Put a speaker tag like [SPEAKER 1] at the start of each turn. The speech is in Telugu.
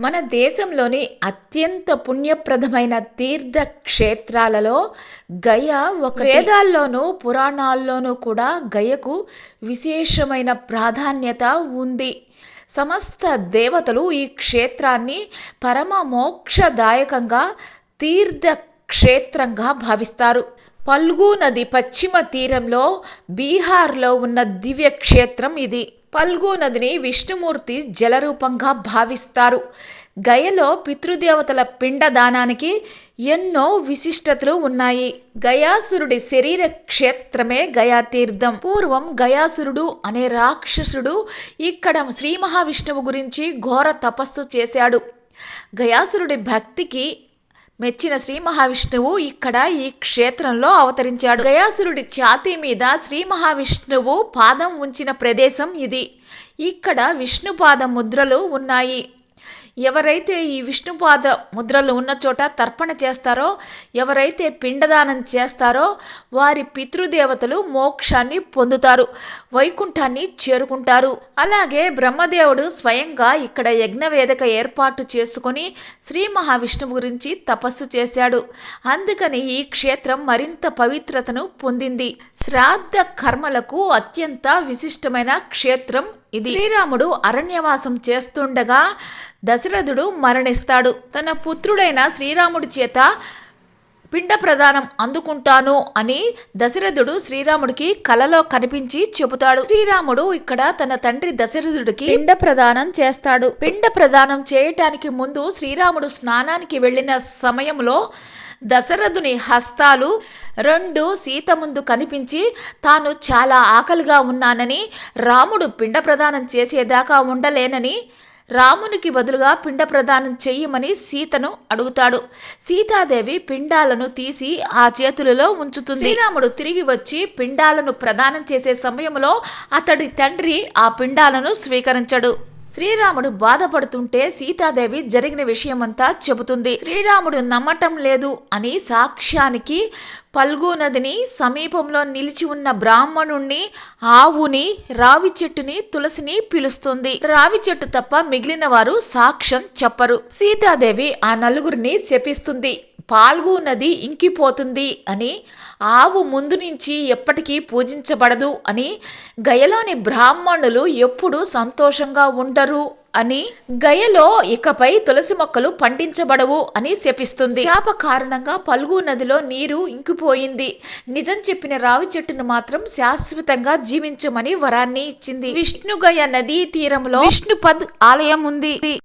[SPEAKER 1] మన దేశంలోని అత్యంత పుణ్యప్రదమైన తీర్థక్షేత్రాలలో గయ ఒక వేదాల్లోనూ పురాణాల్లోనూ కూడా గయకు విశేషమైన ప్రాధాన్యత ఉంది. సమస్త దేవతలు ఈ క్షేత్రాన్ని పరమ మోక్షదాయకంగా తీర్థక్షేత్రంగా భావిస్తారు. పల్గు నది పశ్చిమ తీరంలో బీహార్లో ఉన్న దివ్య క్షేత్రం ఇది. ఫల్గు నదిని విష్ణుమూర్తి జలరూపంగా భావిస్తారు. గయలో పితృదేవతల పిండదానానికి ఎన్నో విశిష్టతలు ఉన్నాయి. గయాసురుడి శరీర క్షేత్రమే గయాతీర్థం. పూర్వం గయాసురుడు అనే రాక్షసుడు ఇక్కడ శ్రీ మహావిష్ణువు గురించి ఘోర తపస్సు చేశాడు. గయాసురుడి భక్తికి మెచ్చిన శ్రీ మహావిష్ణువు ఇక్కడ ఈ క్షేత్రంలో అవతరించాడు. గయాసురుడి ఛాతీ మీద శ్రీ మహావిష్ణువు పాదం ఉంచిన ప్రదేశం ఇది. ఇక్కడ విష్ణుపాద ముద్రలు ఉన్నాయి. ఎవరైతే ఈ విష్ణుపాద ముద్రలు ఉన్న చోట తర్పణ చేస్తారో ఎవరైతే పిండదానం చేస్తారో వారి పితృదేవతలు మోక్షాన్ని పొందుతారు వైకుంఠాన్ని చేరుకుంటారు. అలాగే బ్రహ్మదేవుడు స్వయంగా ఇక్కడ యజ్ఞవేదిక ఏర్పాటు చేసుకుని శ్రీ మహావిష్ణువు గురించి తపస్సు చేశాడు. అందుకని ఈ క్షేత్రం మరింత పవిత్రతను పొందింది. శ్రాద్ధ కర్మలకు అత్యంత విశిష్టమైన క్షేత్రం ఇది శ్రీరాముడు అరణ్యవాసం చేస్తుండగా దశరథుడు మరణిస్తాడు. తన పుత్రుడైన శ్రీరాముడి చేత పిండ ప్రదానం అందుకుంటాను అని దశరథుడు శ్రీరాముడికి కలలో కనిపించి చెబుతాడు. శ్రీరాముడు ఇక్కడ తన తండ్రి దశరథుడికి పిండ ప్రదానం చేస్తాడు. పిండ ప్రదానం చేయటానికి ముందు శ్రీరాముడు స్నానానికి వెళ్ళిన సమయంలో దశరథుని హస్తాలు రెండు సీత ముందు కనిపించి తాను చాలా ఆకలిగా ఉన్నానని రాముడు పిండ ప్రదానం చేసేదాకా ఉండలేనని రామునికి బదులుగా పిండ ప్రదానం చెయ్యమని సీతను అడుగుతాడు. సీతాదేవి పిండాలను తీసి ఆ చేతులలో ఉంచుతుంది. శ్రీరాముడు తిరిగి వచ్చి పిండాలను ప్రదానం చేసే సమయంలో అతడి తండ్రి ఆ పిండాలను స్వీకరించడు. శ్రీరాముడు బాధపడుతుంటే సీతాదేవి జరిగిన విషయమంతా చెబుతుంది. శ్రీరాముడు నమ్మటం లేదు అని సాక్ష్యానికి పల్గు నదిని సమీపంలో నిలిచి ఉన్న బ్రాహ్మణుణ్ణి ఆవుని రావి చెట్టుని తులసిని పిలుస్తుంది. రావి చెట్టు తప్ప మిగిలిన వారు సాక్ష్యం చెప్పరు. సీతాదేవి ఆ నలుగురిని శపిస్తుంది. పాల్గు నది ఇంకిపోతుంది అని ఆవు ముందు నుంచి ఎప్పటికీ పూజించబడదు అని గయలోని బ్రాహ్మణులు ఎప్పుడూ సంతోషంగా ఉండరు అని గయలో ఇకపై తులసి మొక్కలు పండించబడవు అని శపిస్తుంది. శాప కారణంగా పల్గు నదిలో నీరు ఇంకిపోయింది. నిజం చెప్పిన రావి చెట్టును మాత్రం శాశ్వతంగా జీవించమని వరాన్ని ఇచ్చింది. విష్ణుగయ నదీ తీరంలో విష్ణుపద్ ఆలయం ఉంది.